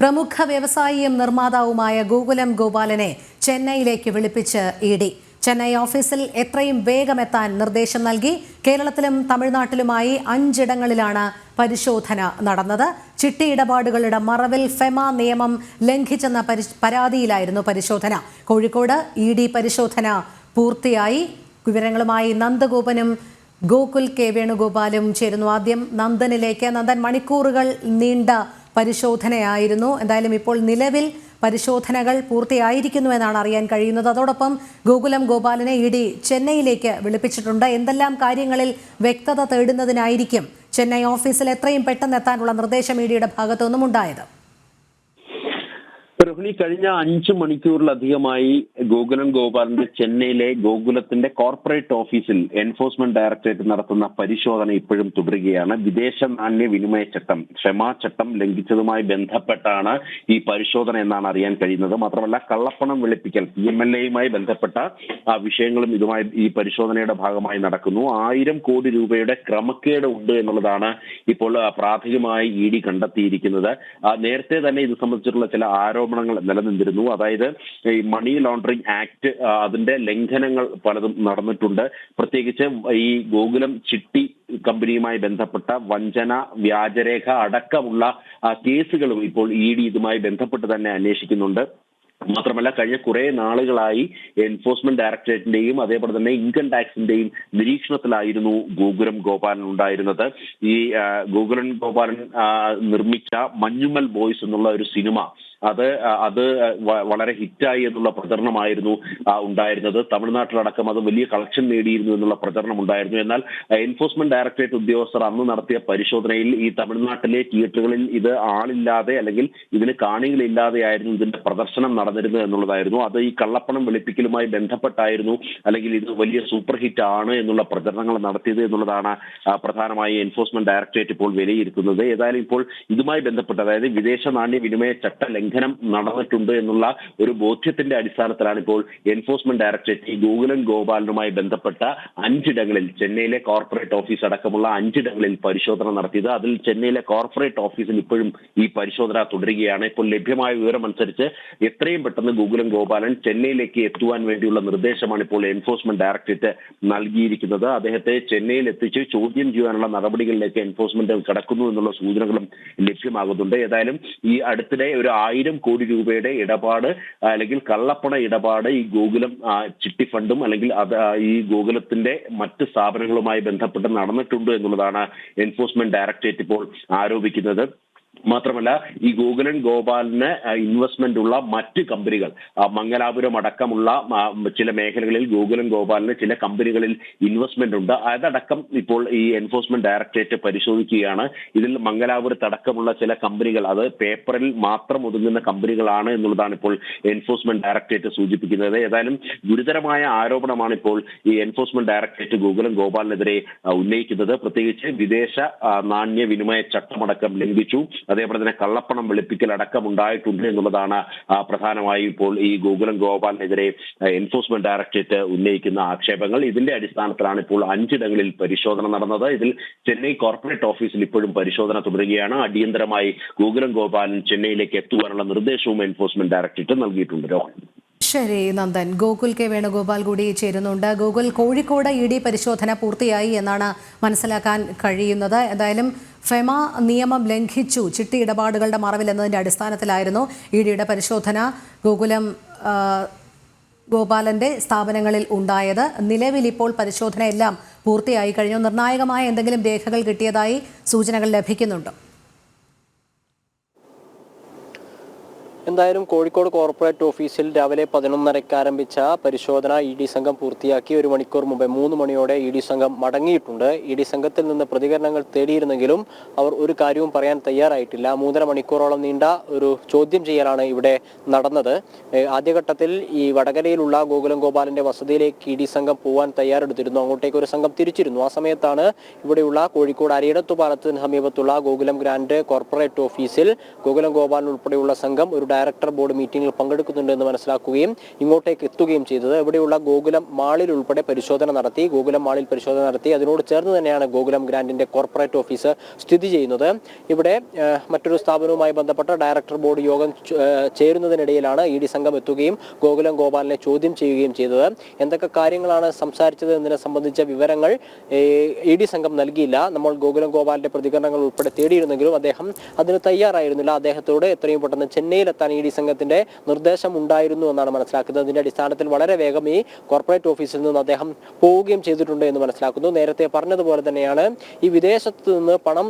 പ്രമുഖ വ്യവസായിയും നിർമ്മാതാവുമായ ഗോകുലം ഗോപാലനെ ചെന്നൈയിലേക്ക് വിളിപ്പിച്ച് E D. Chennai ഓഫീസിൽ എത്രയും വേഗമെത്താൻ നിർദ്ദേശം നൽകി. കേരളത്തിലും തമിഴ്നാട്ടിലുമായി അഞ്ചിടങ്ങളിലാണ് പരിശോധന നടന്നത്. ചിട്ടി ഇടപാടുകളുടെ മറവിൽ ഫെമ നിയമം ലംഘിച്ചെന്ന പരി- പരാതിയിലായിരുന്നു പരിശോധന. കോഴിക്കോട് ഇ ഡി പരിശോധന പൂർത്തിയായി. വിവരങ്ങളുമായി നന്ദഗോപനും ഗോകുൽ കെ വേണുഗോപാലും ചേരുന്നു. ആദ്യം നന്ദനിലേക്ക്. നന്ദൻ മണിക്കൂറുകൾ നീണ്ട പരിശോധനയായിരുന്നു. എന്തായാലും ഇപ്പോൾ നിലവിൽ പരിശോധനകൾ പൂർത്തിയായിരിക്കുന്നു എന്നാണ് അറിയാൻ കഴിയുന്നത്. അതോടൊപ്പം ഗോകുലം ഗോപാലനെ ഇ ഡി ചെന്നൈയിലേക്ക് വിളിപ്പിച്ചിട്ടുണ്ട്. എന്തെല്ലാം കാര്യങ്ങളിൽ വ്യക്തത തേടുന്നതിനായിരിക്കും ചെന്നൈ ഓഫീസിൽ എത്രയും പെട്ടെന്ന് എത്താനുള്ള നിർദ്ദേശം ഇ ഡിയുടെ ഭാഗത്തുനിന്നും ഉണ്ടായത് രോഹിണി കഴിഞ്ഞ അഞ്ചു മണിക്കൂറിലധികമായി ഗോകുലം ഗോപാലിന്റെ ചെന്നൈയിലെ ഗോകുലത്തിന്റെ കോർപ്പറേറ്റ് ഓഫീസിൽ എൻഫോഴ്സ്മെന്റ് ഡയറക്ടറേറ്റ് നടത്തുന്ന പരിശോധന ഇപ്പോഴും തുടരുകയാണ്. വിദേശ നാണ്യ വിനിമയ ചട്ടം ക്ഷമാ ചട്ടം ലംഘിച്ചതുമായി ബന്ധപ്പെട്ടാണ് ഈ പരിശോധന എന്നാണ് അറിയാൻ കഴിയുന്നത്. മാത്രമല്ല കള്ളപ്പണം വെളുപ്പിക്കൽ പി എം എൽ എയുമായി ബന്ധപ്പെട്ട ആ, വിഷയങ്ങളും ഇതുമായി ഈ പരിശോധനയുടെ ഭാഗമായി നടക്കുന്നു. ആയിരം കോടി രൂപയുടെ ക്രമക്കേട് ഉണ്ട് എന്നുള്ളതാണ് ഇപ്പോൾ പ്രാഥമികമായി ഇ ഡി കണ്ടെത്തിയിരിക്കുന്നത്. നേരത്തെ തന്നെ ഇത് സംബന്ധിച്ചിട്ടുള്ള ചില ആരോപണങ്ങൾ നിലനിന്നിരുന്നു. അതായത് ഈ മണി ലോണ്ടറിംഗ് ആക്ട് അതിന്റെ ലംഘനങ്ങൾ പലതും നടന്നിട്ടുണ്ട്. പ്രത്യേകിച്ച് ഈ ഗോകുലം ചിട്ടി കമ്പനിയുമായി ബന്ധപ്പെട്ട വഞ്ചന വ്യാജരേഖ അടക്കമുള്ള കേസുകളും ഇപ്പോൾ ഇ ഡി ഇതുമായി ബന്ധപ്പെട്ട് തന്നെ അന്വേഷിക്കുന്നുണ്ട്. മാത്രമല്ല കഴിഞ്ഞ കുറെ നാളുകളായി എൻഫോഴ്സ്മെന്റ് ഡയറക്ടറേറ്റിന്റെയും അതേപോലെ തന്നെ ഇൻകം ടാക്സിന്റെയും നിരീക്ഷണത്തിലായിരുന്നു ഗോകുലം ഗോപാലൻ ഉണ്ടായിരുന്നത്. ഈ ഗോകുലൻ ഗോപാലൻ നിർമ്മിച്ച മഞ്ഞുമൽ ബോയ്സ് എന്നുള്ള ഒരു സിനിമ അത് അത് വളരെ ഹിറ്റായി എന്നുള്ള പ്രചരണമായിരുന്നു ഉണ്ടായിരുന്നത്. തമിഴ്നാട്ടിലടക്കം അത് വലിയ കളക്ഷൻ നേടിയിരുന്നു എന്നുള്ള പ്രചരണം ഉണ്ടായിരുന്നു എന്നാൽ എൻഫോഴ്സ്മെന്റ് ഡയറക്ടറേറ്റ് ഉദ്യോഗസ്ഥർ അന്ന് നടത്തിയ പരിശോധനയിൽ ഈ തമിഴ്നാട്ടിലെ തിയേറ്ററുകളിൽ ഇത് ആളില്ലാതെ അല്ലെങ്കിൽ ഇതിന് കാണികളില്ലാതെയായിരുന്നു ഇതിന്റെ പ്രദർശനം നടന്നിരുന്നത് എന്നുള്ളതായിരുന്നു. അത് ഈ കള്ളപ്പണം വെളുപ്പിക്കലുമായി ബന്ധപ്പെട്ടായിരുന്നു അല്ലെങ്കിൽ ഇത് വലിയ സൂപ്പർ ഹിറ്റ് ആണ് എന്നുള്ള പ്രചരണങ്ങൾ നടത്തിയത് എന്നുള്ളതാണ് പ്രധാനമായി എൻഫോഴ്സ്മെന്റ് ഡയറക്ടറേറ്റ് ഇപ്പോൾ വിലയിരുത്തുന്നത്. ഏതായാലും ഇപ്പോൾ ഇതുമായി ബന്ധപ്പെട്ട് അതായത് വിദേശ നാണ്യ വിനിമയ ചട്ട ലംഘനം നടന്നിട്ടുണ്ട് എന്നുള്ള ഒരു ബോധ്യത്തിന്റെ അടിസ്ഥാനത്തിലാണ് ഇപ്പോൾ എൻഫോഴ്സ്മെന്റ് ഡയറക്ടറേറ്റ് ഈ ഗോകുലൻ ഗോപാലനുമായി ബന്ധപ്പെട്ട അഞ്ചിടങ്ങളിൽ ചെന്നൈയിലെ കോർപ്പറേറ്റ് ഓഫീസ് അടക്കമുള്ള അഞ്ചിടങ്ങളിൽ പരിശോധന നടത്തിയത്. അതിൽ ചെന്നൈയിലെ കോർപ്പറേറ്റ് ഓഫീസിൽ ഇപ്പോഴും ഈ പരിശോധന തുടരുകയാണ്. ഇപ്പോൾ ലഭ്യമായ വിവരം അനുസരിച്ച് എത്രയും പെട്ടെന്ന് ഗോകുലൻ ഗോപാലൻ ചെന്നൈയിലേക്ക് എത്തുവാൻ വേണ്ടിയുള്ള നിർദ്ദേശമാണ് ഇപ്പോൾ എൻഫോഴ്സ്മെന്റ് ഡയറക്ടറേറ്റ് നൽകിയിരിക്കുന്നത്. അദ്ദേഹത്തെ ചെന്നൈയിൽ എത്തിച്ച് ചോദ്യം ചെയ്യാനുള്ള നടപടികളിലേക്ക് എൻഫോഴ്സ്മെന്റ് കടക്കുന്നു എന്നുള്ള സൂചനകളും ലഭ്യമാകുന്നുണ്ട്. ഏതായാലും ഈ അടുത്തിടെ ഒരു ആയിരം കോടി രൂപയുടെ ഇടപാട് അല്ലെങ്കിൽ കള്ളപ്പണ ഇടപാട് ഈ ഗോകുലം ചിട്ടി ഫണ്ടും അല്ലെങ്കിൽ അത് ഈ ഗോകുലത്തിന്റെ മറ്റ് സ്ഥാപനങ്ങളുമായി ബന്ധപ്പെട്ട് നടന്നിട്ടുണ്ട് എന്നുള്ളതാണ് എൻഫോഴ്സ്മെന്റ് ഡയറക്ടറേറ്റ് ഇപ്പോൾ ആരോപിക്കുന്നത്. മാത്രമല്ല ഈ ഗോകുലൻ ഗോപാലിന് ഇൻവെസ്റ്റ്മെന്റ് ഉള്ള മറ്റ് കമ്പനികൾ മംഗലാപുരം അടക്കമുള്ള ചില മേഖലകളിൽ ഗോകുലൻ ഗോപാലിന് ചില കമ്പനികളിൽ ഇൻവെസ്റ്റ്മെന്റ് ഉണ്ട്. അതടക്കം ഇപ്പോൾ ഈ എൻഫോഴ്സ്മെന്റ് ഡയറക്ടറേറ്റ് പരിശോധിക്കുകയാണ്. ഇതിൽ മംഗലാപുരത്ത് അടക്കമുള്ള ചില കമ്പനികൾ അത് പേപ്പറിൽ മാത്രം ഒതുങ്ങുന്ന കമ്പനികളാണ് എന്നുള്ളതാണ് ഇപ്പോൾ എൻഫോഴ്സ്മെന്റ് ഡയറക്ടറേറ്റ് സൂചിപ്പിക്കുന്നത്. ഏതായാലും ഗുരുതരമായ ആരോപണമാണ് ഇപ്പോൾ ഈ എൻഫോഴ്സ്മെന്റ് ഡയറക്ടറേറ്റ് ഗോകുലൻ ഗോപാലിനെതിരെ ഉന്നയിക്കുന്നത്. പ്രത്യേകിച്ച് വിദേശ നാണ്യ വിനിമയ ചട്ടമടക്കം ലംഘിച്ചു. അതേപോലെ തന്നെ കള്ളപ്പണം വെളുപ്പിക്കൽ അടക്കം ഉണ്ടായിട്ടുണ്ട് എന്നുള്ളതാണ് പ്രധാനമായി ഇപ്പോൾ ഈ ഗോകുലം ഗോപാലിനെതിരെ എൻഫോഴ്സ്മെന്റ് ഡയറക്ടറേറ്റ് ഉന്നയിക്കുന്ന ആക്ഷേപങ്ങൾ. ഇതിന്റെ അടിസ്ഥാനത്തിലാണ് ഇപ്പോൾ അഞ്ചിടങ്ങളിൽ പരിശോധന നടന്നത്. ഇതിൽ ചെന്നൈ കോർപ്പറേറ്റ് ഓഫീസിൽ ഇപ്പോഴും പരിശോധന തുടരുകയാണ്. അടിയന്തരമായി ഗോകുലം ഗോപാലൻ ചെന്നൈയിലേക്ക് എത്തുവാനുള്ള നിർദ്ദേശവും എൻഫോഴ്സ്മെന്റ് ഡയറക്ടറേറ്റ് നൽകിയിട്ടുണ്ട്. രോഹൻ. ശരി നന്ദൻ. ഗോകുൽ കെ വേണുഗോപാൽ കൂടി ചേരുന്നുണ്ട്. ഗോകുൽ കോഴിക്കോട് ഇ ഡി പരിശോധന പൂർത്തിയായി എന്നാണ് മനസ്സിലാക്കാൻ കഴിയുന്നത്. എന്തായാലും ഫെമ നിയമം ലംഘിച്ചു ചിട്ടി ഇടപാടുകളുടെ മറവിൽ എന്നതിന്റെ അടിസ്ഥാനത്തിലായിരുന്നു ഇ ഡിയുടെ പരിശോധന. ഗോകുലം ഗോപാലന്റെ സ്ഥാപനങ്ങളിൽ ഉണ്ടായത്. നിലവിൽ ഇപ്പോൾ പരിശോധന എല്ലാം പൂർത്തിയായി കഴിഞ്ഞു. നിർണായകമായ എന്തെങ്കിലും രേഖകൾ കിട്ടിയതായി സൂചനകൾ ലഭിക്കുന്നുണ്ടോ. എന്തായാലും കോഴിക്കോട് കോർപ്പറേറ്റ് ഓഫീസിൽ രാവിലെ പതിനൊന്നരയ്ക്ക് ആരംഭിച്ച പരിശോധന ഇ ഡി സംഘം പൂർത്തിയാക്കി. ഒരു മണിക്കൂർ മുമ്പ് മൂന്ന് മണിയോടെ ഇ ഡി സംഘം മടങ്ങിയിട്ടുണ്ട്. ഇ ഡി സംഘത്തിൽ നിന്ന് പ്രതികരണങ്ങൾ തേടിയിരുന്നെങ്കിലും അവർ ഒരു കാര്യവും പറയാൻ തയ്യാറായിട്ടില്ല. മൂന്നര മണിക്കൂറോളം നീണ്ട ഒരു ചോദ്യം ചെയ്യലാണ് ഇവിടെ നടന്നത്. ആദ്യഘട്ടത്തിൽ ഈ വടകരയിലുള്ള ഗോകുലം ഗോപാലന്റെ വസതിയിലേക്ക് ഇ ഡി സംഘം പോകാൻ തയ്യാറെടുത്തിരുന്നു. അങ്ങോട്ടേക്ക് ഒരു സംഘം തിരിച്ചിരുന്നു. ആ സമയത്താണ് ഇവിടെയുള്ള കോഴിക്കോട് അരിയടത്തു പാലത്തിന് സമീപത്തുള്ള ഗോകുലം ഗ്രാൻഡ് കോർപ്പറേറ്റ് ഓഫീസിൽ ഗോകുലം ഗോപാലൻ ഉൾപ്പെടെയുള്ള സംഘം ഒരു ഡയറക്ടർ ബോർഡ് മീറ്റിംഗിൽ പങ്കെടുക്കുന്നുണ്ട് എന്ന് മനസ്സിലാക്കുകയും ഇങ്ങോട്ടേക്ക് എത്തുകയും ചെയ്തത്. ഇവിടെയുള്ള ഗോകുലം മാളിൽ ഉൾപ്പെടെ പരിശോധന നടത്തി. ഗോകുലം മാളിൽ പരിശോധന നടത്തി. അതിനോട് ചേർന്ന് തന്നെയാണ് ഗോകുലം ഗ്രാൻഡിന്റെ കോർപ്പറേറ്റ് ഓഫീസ് സ്ഥിതി ചെയ്യുന്നത്. ഇവിടെ മറ്റൊരു സ്ഥാപനവുമായി ബന്ധപ്പെട്ട ഡയറക്ടർ ബോർഡ് യോഗം ചേരുന്നതിനിടയിലാണ് ഇ ഡി സംഘം എത്തുകയും ഗോകുലം ഗോപാലിനെ ചോദ്യം ചെയ്യുകയും ചെയ്തത്. എന്തൊക്കെ കാര്യങ്ങളാണ് സംസാരിച്ചത് എന്നതിനെ സംബന്ധിച്ച വിവരങ്ങൾ ഇ ഡി സംഘം നൽകിയില്ല. നമ്മൾ ഗോകുലം ഗോപാലിന്റെ പ്രതികരണങ്ങൾ ഉൾപ്പെടെ തേടിയിരുന്നെങ്കിലും അദ്ദേഹം അതിന് തയ്യാറായിരുന്നില്ല. അദ്ദേഹത്തോട് എത്രയും പെട്ടെന്ന് ചെന്നൈയിലെത്താൻ ഇ ഡി സംഘത്തിന്റെ നിർദ്ദേശം ഉണ്ടായിരുന്നു എന്നാണ് മനസ്സിലാക്കുന്നത്. അതിന്റെ അടിസ്ഥാനത്തിൽ വളരെ വേഗം ഈ കോർപ്പറേറ്റ് ഓഫീസിൽ നിന്ന് അദ്ദേഹം പോവുകയും ചെയ്തിട്ടുണ്ട് എന്ന് മനസ്സിലാക്കുന്നു. നേരത്തെ പറഞ്ഞതുപോലെ തന്നെയാണ് ഈ വിദേശത്ത് നിന്ന് പണം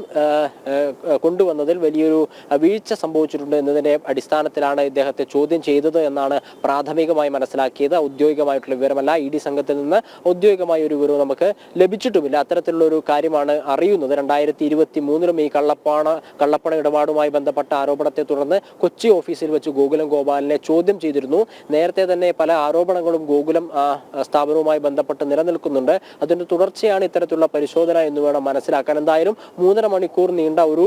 കൊണ്ടുവന്നതിൽ വലിയൊരു വീഴ്ച സംഭവിച്ചിട്ടുണ്ട് എന്നതിന്റെ അടിസ്ഥാനത്തിലാണ് ഇദ്ദേഹത്തെ ചോദ്യം ചെയ്തത് എന്നാണ് പ്രാഥമികമായി മനസ്സിലാക്കിയത്. ഔദ്യോഗികമായിട്ടുള്ള വിവരമല്ല. ഇ ഡി സംഘത്തിൽ നിന്ന് ഔദ്യോഗികമായ ഒരു വിവരവും നമുക്ക് ലഭിച്ചിട്ടുമില്ല. അത്തരത്തിലുള്ള ഒരു കാര്യമാണ് അറിയുന്നത്. രണ്ടായിരത്തി ഇരുപത്തി മൂന്നിലും ഈ കള്ളപ്പണ കള്ളപ്പണ ഇടപാടുമായി ബന്ധപ്പെട്ട ആരോപണത്തെ തുടർന്ന് കൊച്ചി ഓഫീസിൽ വെച്ച് ഗോകുലം ഗോപാലിനെ ചോദ്യം ചെയ്തിരുന്നു. നേരത്തെ തന്നെ പല ആരോപണങ്ങളും ഗോകുലം സ്ഥാപനവുമായി ബന്ധപ്പെട്ട് നിലനിൽക്കുന്നുണ്ട്. അതിന്റെ തുടർച്ചയാണ് ഇത്തരത്തിലുള്ള പരിശോധന എന്ന് വേണം മനസ്സിലാക്കാൻ. എന്തായാലും മൂന്നര മണിക്കൂർ നീണ്ട ഒരു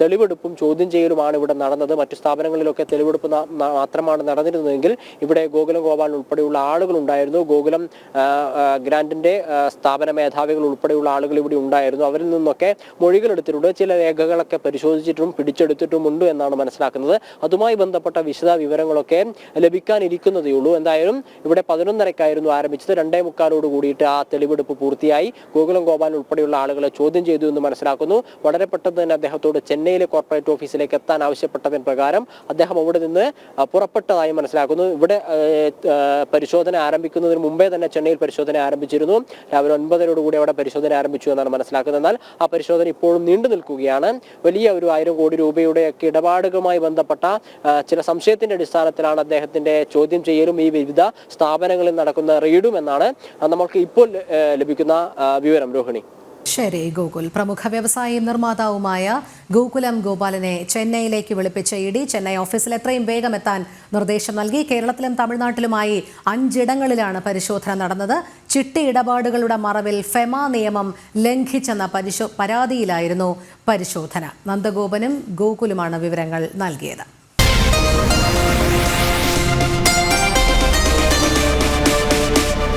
തെളിവെടുപ്പും ചോദ്യം ചെയ്യലുമാണ് ഇവിടെ നടന്നത്. മറ്റു സ്ഥാപനങ്ങളിലൊക്കെ തെളിവെടുപ്പ് മാത്രമാണ് നടന്നിരുന്നതെങ്കിൽ ഇവിടെ ഗോകുലം ഗോപാൽ ഉൾപ്പെടെയുള്ള ആളുകൾ ഉണ്ടായിരുന്നു. ഗോകുലം ഗ്രാൻഡിന്റെ സ്ഥാപന മേധാവികൾ ഉൾപ്പെടെയുള്ള ആളുകൾ ഇവിടെ ഉണ്ടായിരുന്നു. അവരിൽ നിന്നൊക്കെ മൊഴികൾ എടുത്തിട്ടുണ്ട്. ചില രേഖകളൊക്കെ പരിശോധിച്ചിട്ടും പിടിച്ചെടുത്തിട്ടുമുണ്ട് എന്നാണ് മനസ്സിലാക്കുന്നത്. അതുമായി ബന്ധപ്പെട്ട വിശദ വിവരങ്ങളൊക്കെ ലഭിക്കാനിരിക്കുന്നതേ ഉള്ളൂ എന്തായാലും ഇവിടെ പതിനൊന്നരക്കായിരുന്നു ആരംഭിച്ചത്. രണ്ടേ മുക്കാലോട് കൂടിയിട്ട് ആ തെളിവെടുപ്പ് പൂർത്തിയായി. ഗോകുലം ഗോപാൽ ഉൾപ്പെടെയുള്ള ആളുകളെ ചോദ്യം ചെയ്തു എന്ന് മനസ്സിലാക്കുന്നു. വളരെ പെട്ടെന്ന് തന്നെ അദ്ദേഹത്തോട് ചെന്നൈയിലെ കോർപ്പറേറ്റ് ഓഫീസിലേക്ക് എത്താൻ ആവശ്യപ്പെട്ടതിന് പ്രകാരം അദ്ദേഹം അവിടെ നിന്ന് പുറപ്പെട്ടതായി മനസ്സിലാക്കുന്നു. ഇവിടെ പരിശോധന ആരംഭിക്കുന്നതിന് മുമ്പേ തന്നെ ചെന്നൈയിൽ പരിശോധന ആരംഭിച്ചിരുന്നു. രാവിലെ ഒൻപതരോട് കൂടി അവിടെ പരിശോധന ആരംഭിച്ചു എന്നാണ് മനസ്സിലാക്കുന്നത്. എന്നാൽ ആ പരിശോധന ഇപ്പോഴും നീണ്ടു നിൽക്കുകയാണ്. വലിയ ഒരു ആയിരം കോടി രൂപയുടെ ഇടപാടുകളുമായി ബന്ധപ്പെട്ട ചില സംശയത്തിന്റെ അടിസ്ഥാനത്തിലാണ് അദ്ദേഹത്തിന്റെ ചോദ്യം ചെയ്യലും ഈ വിവിധ സ്ഥാപനങ്ങളിൽ നടക്കുന്ന റെയ്ഡും എന്നാണ് നമ്മൾക്ക് ഇപ്പോൾ ലഭിക്കുന്ന വിവരം. രോഹിണി. ശരി ഗോകുൽ. പ്രമുഖ വ്യവസായിയും നിർമ്മാതാവുമായ ഗോകുലം ഗോപാലനെ ചെന്നൈയിലേക്ക് വിളിപ്പിച്ച ഇ ഡി ചെന്നൈ ഓഫീസിൽ എത്രയും വേഗം എത്താൻ നിർദ്ദേശം നൽകി. കേരളത്തിലും തമിഴ്നാട്ടിലുമായി അഞ്ചിടങ്ങളിലാണ് പരിശോധന നടന്നത്. ചിട്ടി ഇടപാടുകളുടെ മറവിൽ ഫെമ നിയമം ലംഘിച്ചെന്ന പരിശോ പരാതിയിലായിരുന്നു പരിശോധന. നന്ദഗോപനും ഗോകുലുമാണ് വിവരങ്ങൾ നൽകിയത്.